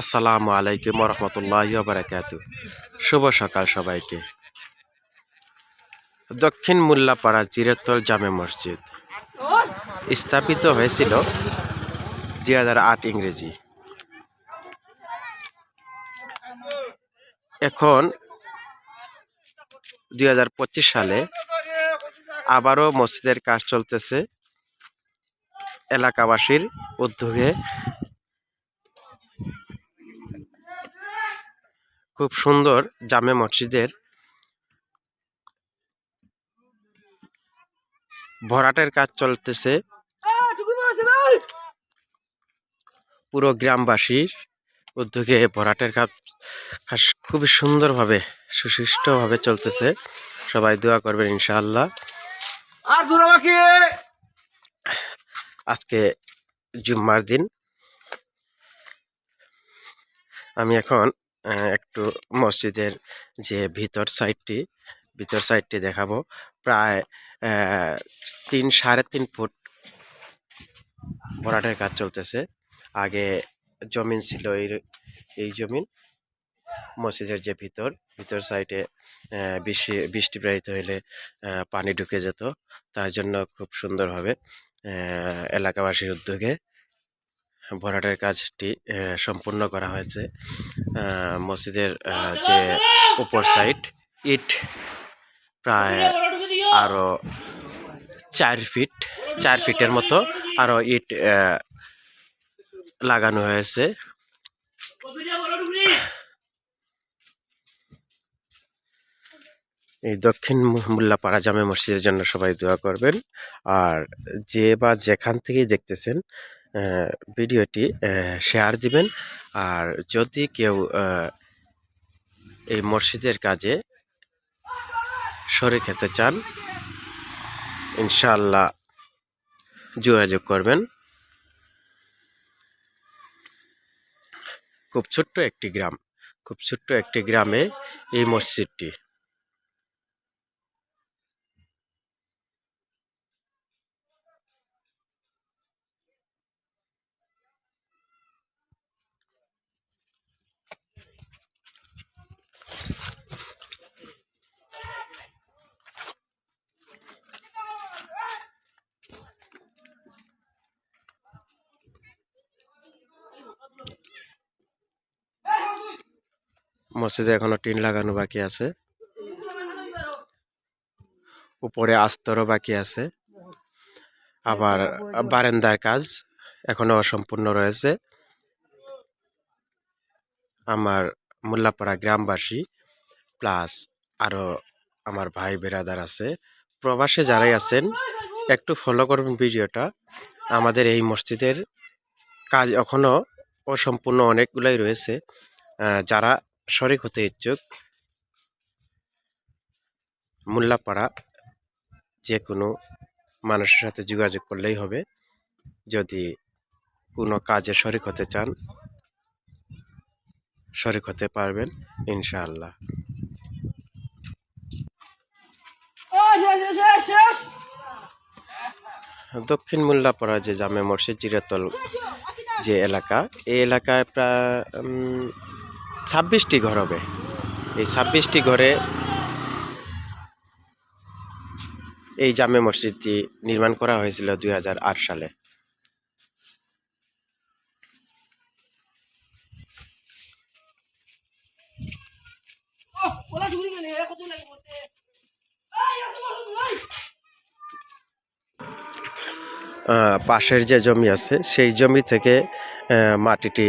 আসসালামু আলাইকুম রহমতুল্লাহ বারাকাত শুভ সকাল সবাইকে। দক্ষিণ মুল্লাপাড়া জিরতল জামে মসজিদ। স্থাপিত হয়েছিল দুই হাজার আট ইংরেজি। এখন দুই হাজার পঁচিশ সালে আবারও মসজিদের কাজ চলতেছে। এলাকাবাসীর উদ্যোগে খুব সুন্দর জামে মসজিদের ভরাটের কাজ চলতেছে। পুরো গ্রামবাসীর উদ্যোগে ভরাটের কাজ খুবই সুন্দরভাবে সুশিষ্টভাবে চলতেছে। সবাই দোয়া করবেন ইনশাআল্লাহ। আর আজকে জুম্মার দিন। আমি এখন একটু মসজিদের যে ভিতর সাইডটি ভিতর সাইডটি দেখাবো। প্রায় তিন সাড়ে তিন ফুট ভরাটের কাজ চলতেছে। আগে জমিন ছিল এই এই জমিন মসজিদের যে ভিতর ভিতর সাইডে বৃষ্টি বৃষ্টি প্রায়িত হলে পানি ঢুকে যেত। তার জন্য খুব সুন্দরভাবে আহ, এলাকাবাসীর উদ্যোগে ভরাটের কাজটি সম্পূর্ণ করা হয়েছে। মসজিদের যে উপর সাইড, ইট প্রায় আরও চার ফিট, চার ফিটের মতো আরও ইট লাগানো হয়েছে। এই দক্ষিণ মুল্লাপাড়া জামে মসজিদের জন্য সবাই দোয়া করবেন। আর যে বা যেখান থেকেই দেখতেছেন ভিডিওটি শেয়ার দিবেন। আর যদি কেউ এই মসজিদের কাজে সরে খেতে চান ইনশাল্লাহ যোগাযোগ করবেন। খুব ছোট্ট একটি গ্রাম, খুব ছোট্ট একটি গ্রামে এই মসজিদটি। মসজিদে এখনও টিন লাগানো বাকি আছে। উপরে আস্তরও বাকি আছে। আবার বারান্দার কাজ এখনও অসম্পূর্ণ রয়েছে। আমার মোল্লাপাড়া গ্রামবাসী প্লাস আরও আমার ভাই বেরাদার আছে। প্রবাসে যারাই আছেন, একটু ফলো করবেন ভিডিওটা। আমাদের এই মসজিদের কাজ এখনও অসম্পূর্ণ অনেকগুলাই রয়েছে। যারা শরিক হতে ইচ্ছুক, মোল্লাপাড়া যে কোনো মানুষের সাথে যোগাযোগ করলেই হবে। যদি কোনো কাজে শরিক হতে চান শরিক হতে পারবেন, ইনশাআল্লাহ। দক্ষিণ মোল্লাপাড়া যে জামে মসজিদ জিরাতল যে এলাকা, এই এলাকায় প্রায় ছাব্বিশটি ঘর হবে। এই ছাব্বিশটি ঘরে এই জামে মসজিদটি নির্মাণ করা হয়েছিল দুই হাজার আট সালে। পাশের যে জমি আছে সেই জমি থেকে মাটিটি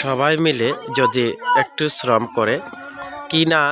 সবাই মিলে যদি একটু শ্রম করে কি না?